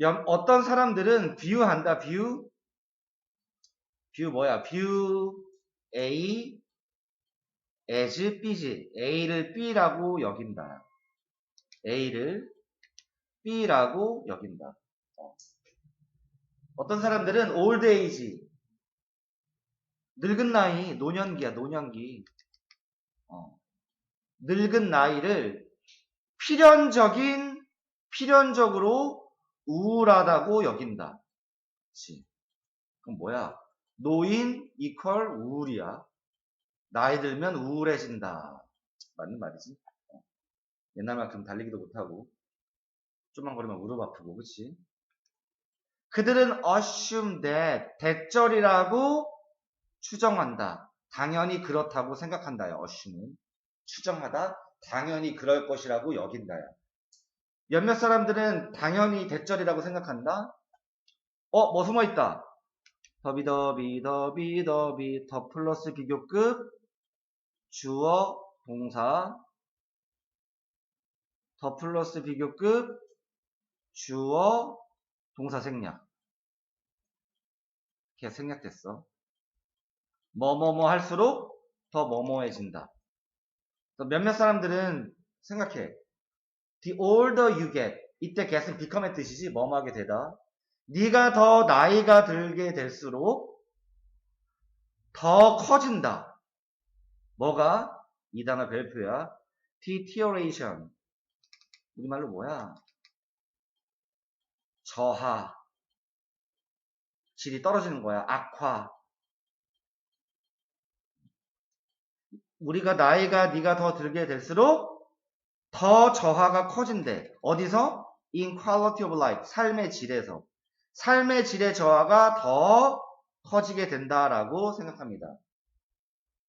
염- 어떤 사람들은 비유한다. 비유. 비유 뭐야? 비유 A as B지. A를 B라고 여긴다. A를 B라고 여긴다. 어. 어떤 사람들은 old age 늙은 나이, 노년기야, 노년기. 어. 늙은 나이를 필연적인, 필연적으로 우울하다고 여긴다. 그치. 그럼 뭐야? 노인 이퀄 우울이야. 나이 들면 우울해진다. 맞는 말이지. 어. 옛날만큼 달리기도 못하고, 좀만 걸으면 무릎 아프고, 그치? 그들은 assume that, 대절이라고 추정한다. 당연히 그렇다고 생각한다요. assume는. 추정하다. 당연히 그럴 것이라고 여긴다요. 몇몇 사람들은 당연히 대절이라고 생각한다. 어, 뭐 숨어 있다. 더비 더비 더비 더비 더 플러스 비교급 주어 동사 더 플러스 비교급 주어 동사 생략. 걔 생략됐어. 뭐뭐뭐 할수록 더 뭐뭐해진다. 또 몇몇 사람들은 생각해. The older you get. 이때 get은 become의 뜻이지 뭐뭐하게 되다. 네가 더 나이가 들게 될수록 더 커진다. 뭐가? 이 단어 별표야. deterioration. 우리말로 뭐야? 저하. 질이 떨어지는 거야. 악화. 우리가 나이가 네가 더 들게 될수록 더 저하가 커진대. 어디서? In quality of life. 삶의 질에서. 삶의 질의 저하가 더 커지게 된다라고 생각합니다.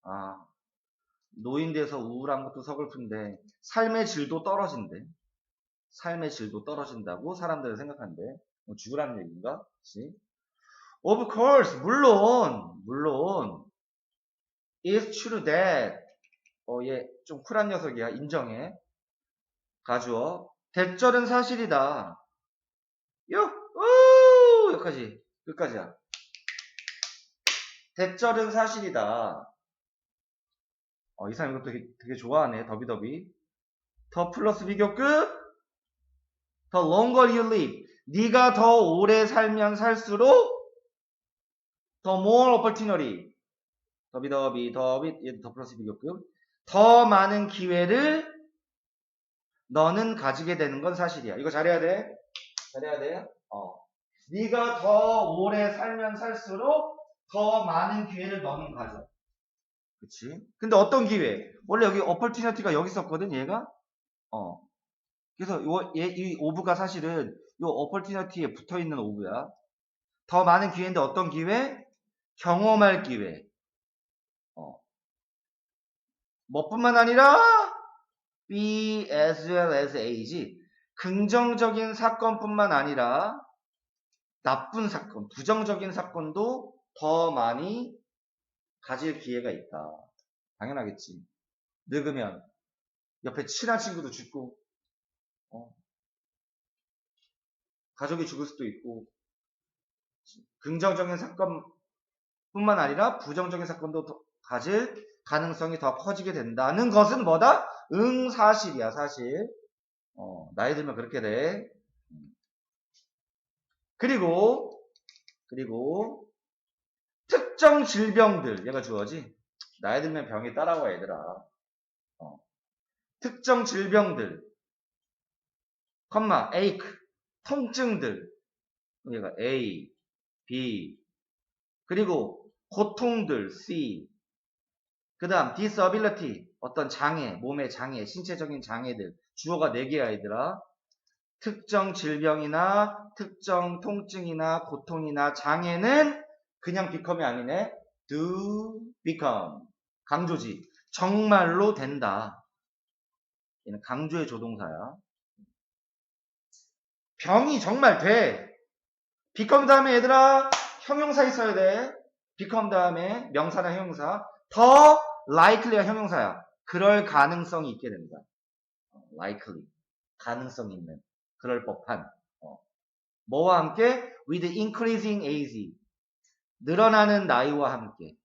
아, 노인 돼서 우울한 것도 서글픈데 삶의 질도 떨어진대. 삶의 질도 떨어진다고 사람들은 생각한대. 뭐 죽으라는 얘기인가? 그치? Of course, 물론, 물론, It's true that, 어, 얘 좀 쿨한 녀석이야. 인정해. 가주어. 대절은 사실이다. 요, 우! 여기까지. 끝까지야. 대절은 사실이다. 어, 이 사람 이거 되게, 되게 좋아하네. 더비더비. 더 플러스 비교급. 더 longer you live. 네가 더 오래 살면 살수록 더 more opportunity. 더비더비, 더비, 더 플러스 비교급. 더 많은 기회를 너는 가지게 되는 건 사실이야. 이거 잘해야 돼. 잘해야 돼. 어. 네가 더 오래 살면 살수록 더 많은 기회를 너는 가져. 그치? 근데 어떤 기회? 원래 여기 opportunity가 여기 있었거든, 얘가? 어. 그래서 요, 얘, 이 오브가 사실은 요 opportunity에 붙어 있는 오브야. 더 많은 기회인데 어떤 기회? 경험할 기회. 어. 뭐뿐만 아니라 B as well as A지. 긍정적인 사건뿐만 아니라 나쁜 사건, 부정적인 사건도 더 많이 가질 기회가 있다. 당연하겠지. 늙으면 옆에 친한 친구도 죽고, 어. 가족이 죽을 수도 있고, 긍정적인 사건뿐만 아니라 부정적인 사건도 더 가질 가능성이 더 커지게 된다는 것은 뭐다? 응, 사실이야, 사실. 어, 나이 들면 그렇게 돼. 음. 그리고, 그리고, 특정 질병들, 얘가 주어지. 나이 들면 병이 따라와, 얘들아. 어. 특정 질병들, 컴마, ache, 통증들. 얘가 A, B. 그리고 고통들, C. 그 다음 disability 어떤 장애, 몸의 장애, 신체적인 장애들 주어가 4개야 얘들아. 특정 질병이나 특정 통증이나 고통이나 장애는 그냥 become이 아니네. do become. 강조지. 정말로 된다. 얘는 강조의 조동사야. 병이 정말 돼. become 다음에 얘들아 형용사 있어야 돼. become 다음에 명사나 형용사. 더 likely가 형용사야. 그럴 가능성이 있게 된다. 어, likely. 가능성 있는. 그럴 법한. 어. 뭐와 함께? with increasing age. 늘어나는 나이와 함께.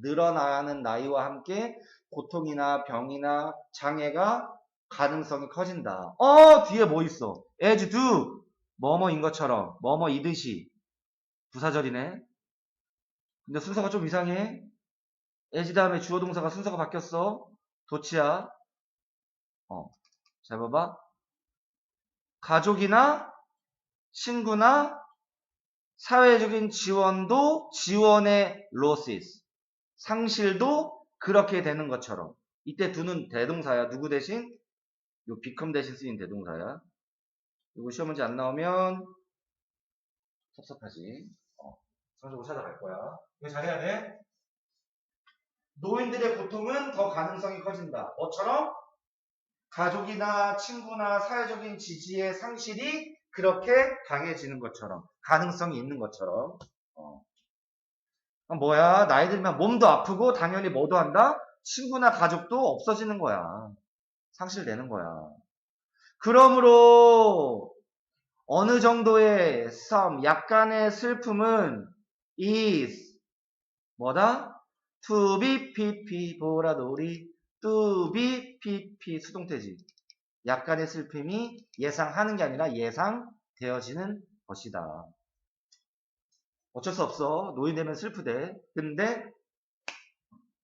늘어나는 나이와 함께 고통이나 병이나 장애가 가능성이 커진다. 어, 뒤에 뭐 있어? as do. 뭐뭐인 것처럼. 뭐뭐이듯이. 부사절이네. 근데 순서가 좀 이상해. As 다음에 주어 동사가 순서가 바뀌었어. 도치야. 어. 잘 봐봐. 가족이나 친구나 사회적인 지원도 지원의 losses. 상실도 그렇게 되는 것처럼. 이때 두는 대동사야. 누구 대신? 요 become 대신 쓰인 대동사야. 이거 시험 문제 안 나오면 섭섭하지. 어. 성적으로 찾아갈 거야. 이거 잘해야 돼. 노인들의 고통은 더 가능성이 커진다. 뭐처럼? 가족이나 친구나 사회적인 지지의 상실이 그렇게 강해지는 것처럼 가능성이 있는 것처럼 어. 아, 뭐야 나이 들면 몸도 아프고 당연히 뭐도 한다 친구나 가족도 없어지는 거야 상실되는 거야 그러므로 어느 정도의 some 약간의 슬픔은 is 뭐다 be pp 보라돌이 pp 수동태지 약간의 슬픔이 예상하는 게 아니라 예상되어지는 것이다. 어쩔 수 없어. 노인 되면 슬프대. 근데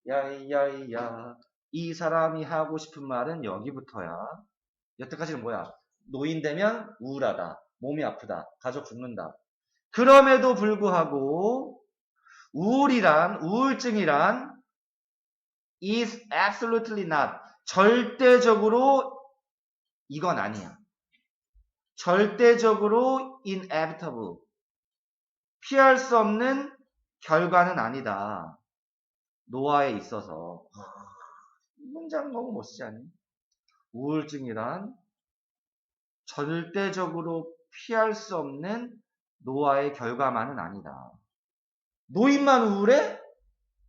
야야야 이 사람이 하고 싶은 말은 여기부터야. 여태까지는 뭐야? 노인 되면 우울하다. 몸이 아프다. 가족 죽는다. 그럼에도 불구하고 우울이란 우울증이란 is absolutely not 절대적으로 이건 아니야. 절대적으로 inevitable. 피할 수 없는 결과는 아니다. 노화에 있어서. 이 문장 너무 멋지지 않니? 우울증이란 절대적으로 피할 수 없는 노화의 결과만은 아니다. 노인만 우울해?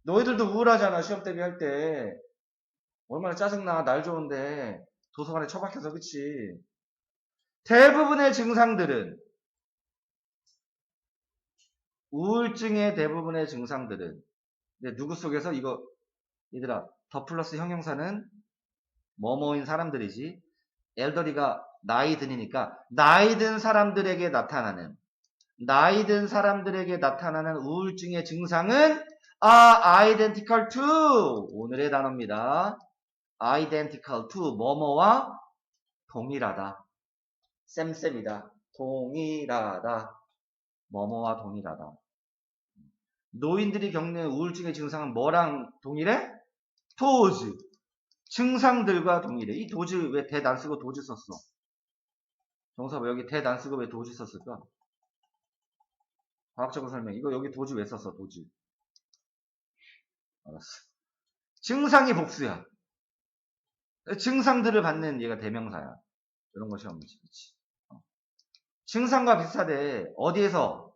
너희들도 우울하잖아, 시험 대비할 때. 얼마나 짜증나, 날 좋은데. 도서관에 처박혀서 그치 대부분의 증상들은 우울증의 대부분의 증상들은 누구 속에서 이거 얘들아 더 플러스 형용사는 뭐뭐인 사람들이지 엘더리가 나이 드니까 나이 든 사람들에게 나타나는 나이 든 사람들에게 나타나는 우울증의 증상은 아 identical to 오늘의 단어입니다. identical to 뭐뭐와 동일하다. 쌤쌤이다. 동일하다. 뭐뭐와 동일하다. 노인들이 겪는 우울증의 증상은 뭐랑 동일해? 도즈. 증상들과 동일해. 이 도즈 왜대안 쓰고 도즈 썼어? 정사 왜 여기 대안 쓰고 왜 도즈 썼을까? 과학적으로 설명. 이거 여기 도즈 왜 썼어? 도즈. 알았어. 증상이 복수야. 증상들을 받는 얘가 대명사야. 이런 것이 없지. 그치? 어. 증상과 비슷하대. 어디에서?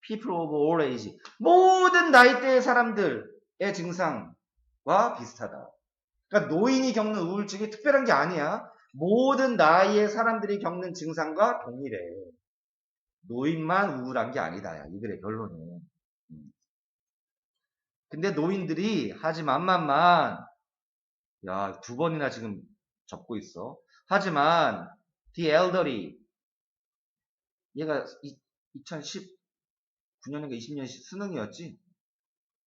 people of all age. 모든 나이대의 사람들의 증상과 비슷하다. 그러니까 노인이 겪는 우울증이 특별한 게 아니야. 모든 나이의 사람들이 겪는 증상과 동일해. 노인만 우울한 게 아니다. 이 글의 결론은. 음. 근데 노인들이 하지만만만 야, 두 번이나 지금 접고 있어. 하지만 the elderly 얘가 2019년인가 20년 수능이었지.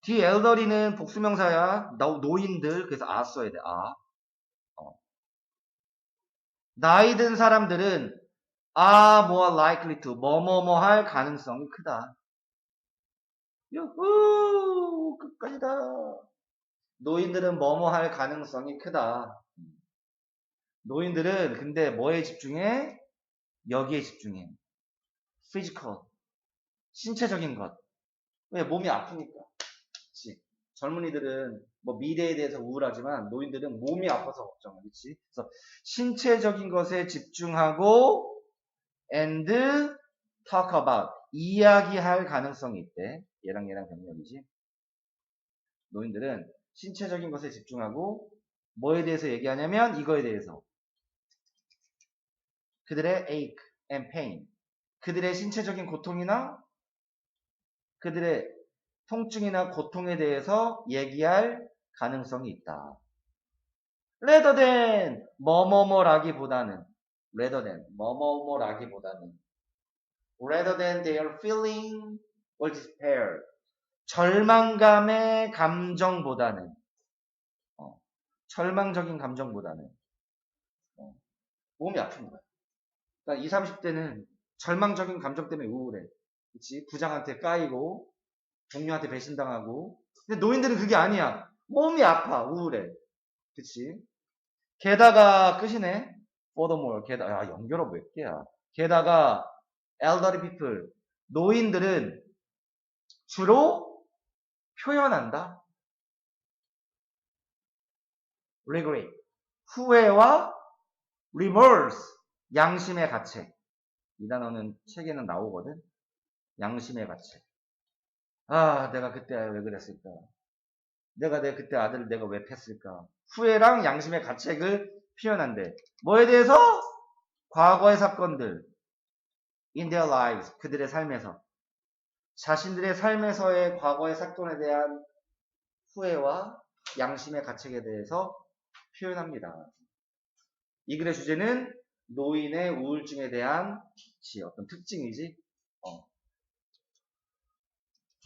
the elderly는 복수명사야. 노인들 그래서 아 써야 돼. 아. 어. 나이 든 사람들은 are more likely to 뭐뭐뭐 할 가능성이 크다. 유후 끝까지다. 노인들은 뭐뭐 할 가능성이 크다. 노인들은 근데 뭐에 집중해? 여기에 집중해. 피지컬. 신체적인 것. 왜? 몸이 아프니까. 그치? 젊은이들은 뭐 미래에 대해서 우울하지만 노인들은 몸이 아파서 걱정해. 그치? 그래서 신체적인 것에 집중하고 and talk about. 이야기할 가능성이 있대. 얘랑 얘랑 병렬이지. 노인들은 신체적인 것에 집중하고 뭐에 대해서 얘기하냐면 이거에 대해서 그들의 ache, and pain. 그들의 신체적인 고통이나 그들의 통증이나 고통에 대해서 얘기할 가능성이 있다. rather than 뭐뭐뭐라기보다는 rather than 뭐뭐뭐라기보다는 rather than their feeling or despair 절망감의 감정보다는 어, 절망적인 감정보다는 어, 몸이 아픈 거야. 그러니까 20, 30대는 절망적인 감정 때문에 우울해. 그치? 부장한테 까이고 동료한테 배신당하고 근데 노인들은 그게 아니야. 몸이 아파 우울해. 그치? 게다가 끝이네. Furthermore 게다가 야 연결어 몇 개야. 게다가 elderly people 노인들은 주로 표현한다. regret 후회와 remorse 양심의 가책 이 단어는 책에는 나오거든. 양심의 가책. 아, 내가 그때 왜 그랬을까? 내가 내 그때 아들을 내가 왜 팼을까? 후회랑 양심의 가책을 표현한대. 뭐에 대해서? 과거의 사건들. in their lives. 그들의 삶에서. 자신들의 삶에서의 과거의 사건에 대한 후회와 양심의 가책에 대해서 표현합니다. 이 글의 주제는 노인의 우울증에 대한 지 어떤 특징이지. 어.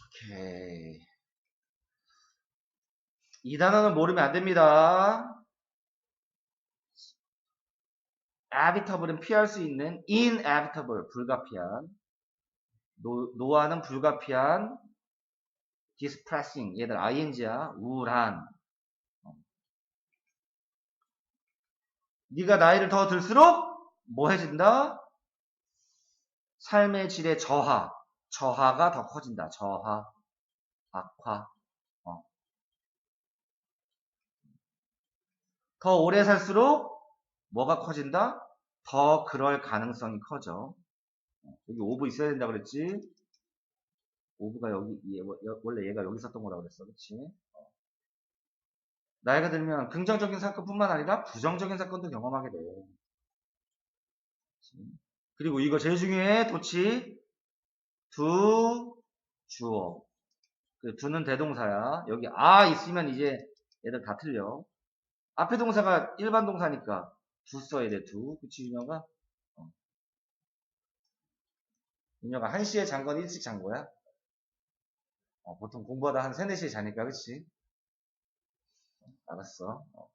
오케이. 이 단어는 모르면 안 됩니다. Avitable은 피할 수 있는 inevitable 불가피한 노, 노화는 불가피한 distressing 얘들 ing야 우울한 어. 네가 나이를 더 들수록 뭐 해진다? 삶의 질의 저하 저하가 더 커진다 저하 악화 어. 더 오래 살수록 뭐가 커진다? 더 그럴 가능성이 커져. 여기 오브 있어야 된다 그랬지? 오브가 여기, 얘, 원래 얘가 여기 있었던 거라고 그랬어. 그치? 어. 나이가 들면 긍정적인 사건뿐만 아니라 부정적인 사건도 경험하게 돼. 그리고 이거 제일 중요해. 도치. 두, 주어. 그 두는 대동사야. 여기 아 있으면 이제 얘들 다 틀려. 앞에 동사가 일반 동사니까 두 써야 돼, 두. 그치, 윤영아? 어. 윤영아, 1시에 잔 건 일찍 잔 거야? 어, 보통 공부하다 한 3, 4시에 자니까, 그치? 어, 알았어. 어.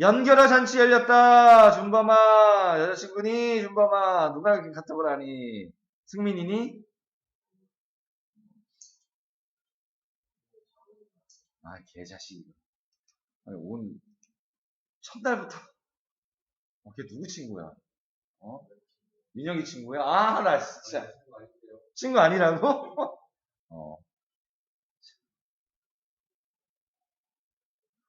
연결화 잔치 열렸다! 준범아! 여자친구니? 준범아! 누가 이렇게 카톡을 하니? 승민이니? 아, 개자식. 아니, 온, 첫날부터 어, 걔 누구 친구야? 어? 민혁이 친구야? 아, 나 진짜. 친구 아니라고? 어.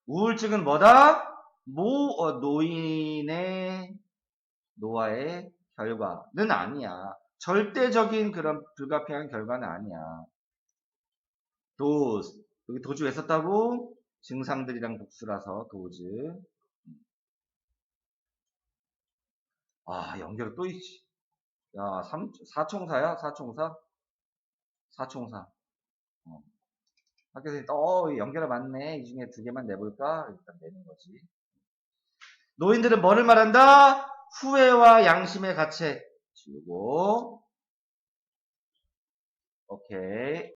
우울증은 뭐다? 모, 어, 노인의 노화의 결과는 아니야. 절대적인 그런 불가피한 결과는 아니야. 도, 여기 도주 왜 썼다고? 증상들이랑 복수라서 도즈. 아, 연결 또 있지. 야, 3, 4총사야? 4총사? 4총사. 어. 학교에서, 어, 연결이 맞네. 이 중에 두 개만 내볼까? 일단 내는 거지. 노인들은 뭐를 말한다? 후회와 양심의 가책. 지우고. 오케이.